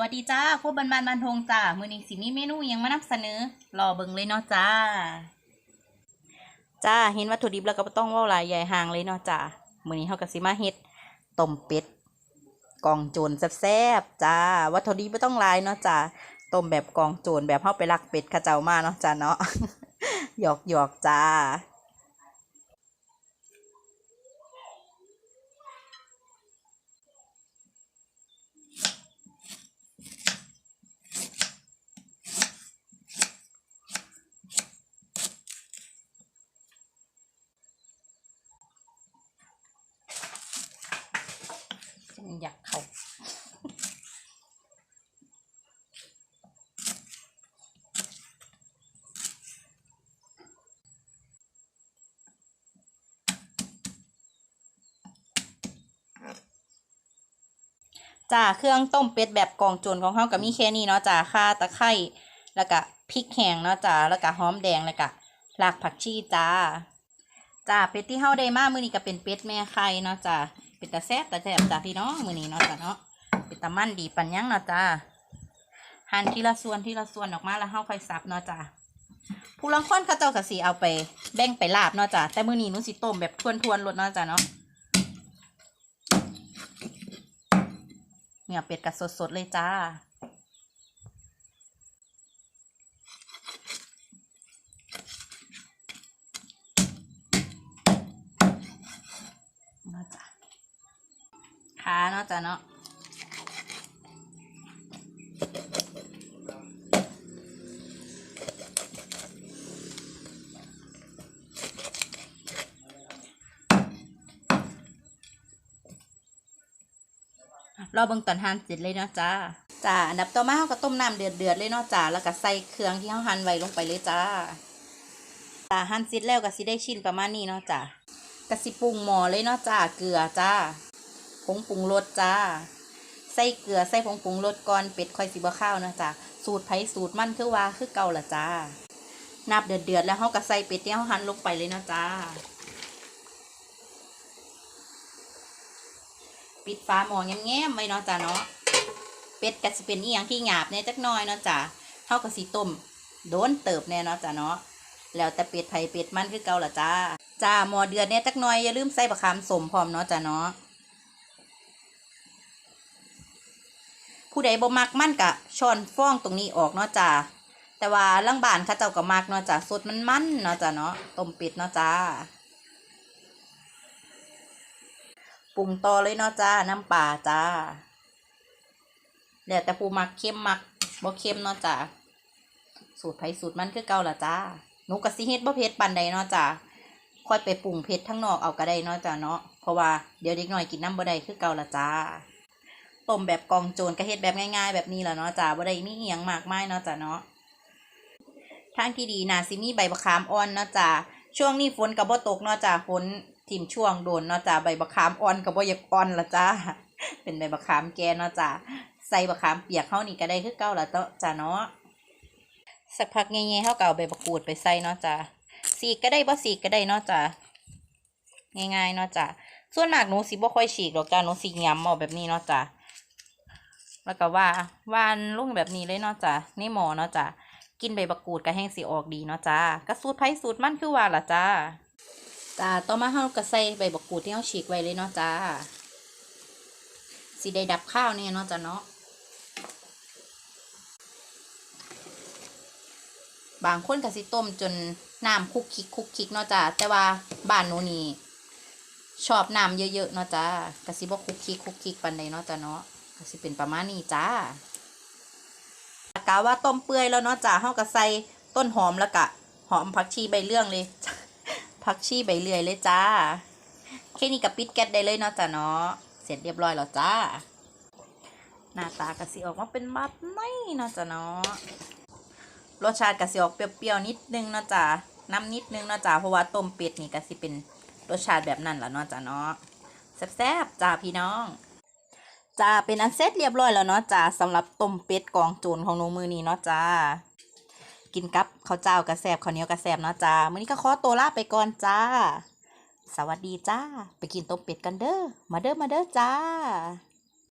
วัสดีจ้าครัวบันบานบันทงจ้า มือนี้สิมีเมนูยังมานำเสนอ รอเบิ่งเลยเนาะจ้า จ้า เห็นวัตถุดิบแล้วก็บ่ต้องว่าหลายใหญ่ห่างเลยเนาะจ้า มือนี้เฮาก็สิมาเฮ็ดต้มเป็ดกองโจรแซ่บๆจ้า วัตถุดิบบ่ต้องลายเนาะจ้า ต้มแบบกองโจรแบบเฮาไปลักเป็ดเขาเจ้ามาเนาะจ้าเนาะ หยอกหยอกจ้า อยากเขาจ้าเครื่องต้มเป็ดแบบกองโจรของเขาก็มีแค่นี้เนาะจ้าข่าตะไคร้แล้วก็พริกแห้งเนาะจ้าแล้วก็หอมแดงแล้วก็รากผักชีจ้าจ้าเป็ดที่เฮาได้มามื้อนี้ก็เป็นเป็ดแม่ไข่เนาะจ้า เป็นตาแซ่บตาแซ่บจ้าพี่น้องมือนี้เนาะจ้าเนาะเป็นตามันดีปันยังเนาะจ้าหั่นทีละส่วนทีละส่วนออกมาแล้วเฮาค่อยสับเนาะจ้าผู้ลังคนข้าเจ้ากะสีเอาไป แบ่งไปลาบเนาะจ้าแต่มือนี้หนูสิต้มแบบทวนๆรสเนาะจ้าเนาะเนื้อเป็ดกับสดๆเลยจ้า เนาะจ้ะ ขาเนาะจ้ะเนาะรอเบิ่งตอนหั่นเสร็จเลยเนาะจ้าจ้าอันดับต่อมาเราก็ต้มน้ำเดือดเดือดๆเลยเนาะจ้าแล้วก็ใส่เครื่องที่เราหั่นไว้ลงไปเลยจ้าจ้าหั่นเสร็จแล้วก็สิได้ชิ้นประมาณนี้เนาะจ้ากะสิปรุงหม้อเลยเนาะจ้าเกลือจ้า ผงปรุงรสจ้า ใส่เกลือใส่ผงปรุงรสก่อนเป็ดค่อยสิบ่ข้าวนะจ้าสูตรไผสูตรมันคือว่าคือเก่าละจ้า นับเดือดเดือดแล้วเราก็ใส่เป็ดที่เราหั่นลงไปเลยนะจ้า ปิดฝาหม้อแง้มๆไว้เนาะจ้ะเนาะ เป็ดก็สิเป็นอีหยังที่หยาบแหน่ยจักน่อยเนาะจ้ะเท่ากับสีต้มโดนเติบแน่เนาะจ้ะเนาะแล้วแต่เป็ดไผ่เป็ดมันคือเก่าล่ะจ้า จ้าหม้อเดือดแหน่ยจักน่อยอย่าลืมใส่บะขามสมพร้อมเนาะจ้ะเนาะ ผู้ใดบ่มักมันกะช้อนฟ้องตรงนี้ออกเนาะจ้าแต่ว่าลังบานเขาเจ้าก็มักเนาะจ้ะสดมันมันเนาะจ้ะเนาะต้มเป็ดเนาะจ้าปรุงต่อเลยเนาะจ้าน้ำปลาจ้าเดี๋ยวแต่ผู้มักเค็มมักบ่เค็มเนาะจ้าสูตรไผ่สูตรมันคือเก่าละจ้าหนูกะสิเฮ็ดบ่เผ็ดปานใดเนาะจ้าค่อยไปปรุงเผ็ดทั้งนอกเอาก็ได้เนาะจ้าเนาะเพราะว่าเดี๋ยวเด็กน้อยกินน้ำบ่ได้คือเก่าละจ้า ต้มแบบกองโจรก็เฮ็ดแบบง่าย ๆ แบบนี้แหละเนาะจ้าบ่ได้มีอียังมากมายเนาะจ้าเนาะทางที่ดีนาสิมีใบมะขามอ่อนเนาะจ้าช่วงนี้ฝนก็บ่ตกเนาะจ้าฝนทิ่มช่วงโดนเนาะจ้าใบมะขามอ่อนก็บ่อยากอ่อนละจ้าเป็นใบมะขามแก่เนาะจ้าใส่มะขามเปียกเฮานี่ก็ได้คือเก่าละเนาะจ้าเนาะสักพักแง่ๆเฮาเก็เอาใบมะกรูดไปใส่เนาะจ้าสีก็ได้บ่สีก็ได้เนาะจ้าง่ายๆเนาะจ้าส่วนมากหนูสิบ่ค่อยฉีกหรอกจ้าหนูสิย้ำเอาแบบนี้เนาะจ้า แล้วก็ว่าวานลงแบบนี้เลยเนาะจ้าในหมอเนาะจ้ากินใบบักกูดก็แห้งสีออกดีเนาะจ้ากระสูตรไผ่สูตรมันคือว่าล่ะจ้าจ้าต่อมาเฮาก็ใส่ใบบักกูดที่เฮาฉีกไว้เลยเนาะจ้าสิได้ดับข้าวเนี่ยเนาะจ้าเนาะบางคนก็สิต้มจนน้ำคุกคิกคุกคิกเนาะจ้าแต่ว่าบ้านหนูนี่ชอบน้ำเยอะๆเนาะจ้าก็สิบ่คุกคิกคุกคิกปานใดเนาะจ้าเนาะ ก็สิเป็นประมาณนี้จ้ากะว่าต้มเปื่อยแล้วเนาะจ้าเฮาก็ใส่ต้นหอมแล้วก็หอมผักชีใบเลื่องเลยผักชีใบเลื่อยเลยจ้าแค่นี้ก็ปิดแก๊สได้เลยเนาะจ้าเนาะเสร็จเรียบร้อยแล้วจ้า หน้าตากะสิออกมาเป็นแบบนี้เนาะจ้าเนาะรสชาติกะสิออกเปรี้ยวๆนิดนึงเนาะจ้าน้ำนิดนึงเนาะจ้าเพราะว่าต้มเป็ดนี่กะสิเป็นรสชาติแบบนั้นแหละเนาะจ้าเนาะแซ่บๆจ้าพี่น้อง จ้าเป็นอันเสร็จเรียบร้อยแล้วเนาะจ้าสำหรับต้มเป็ดกองโจรของหนูมือนี้เนาะจ้ากินกับข้าวเจ้ากระแซบข้าวเหนียวกระแซบเนาะจ้ามื้อนี้ก็ขอตัวลาไปก่อนจ้า สวัสดีจ้า ไปกินต้มเป็ดกันเด้อมาเด้อมาเด้อจ้า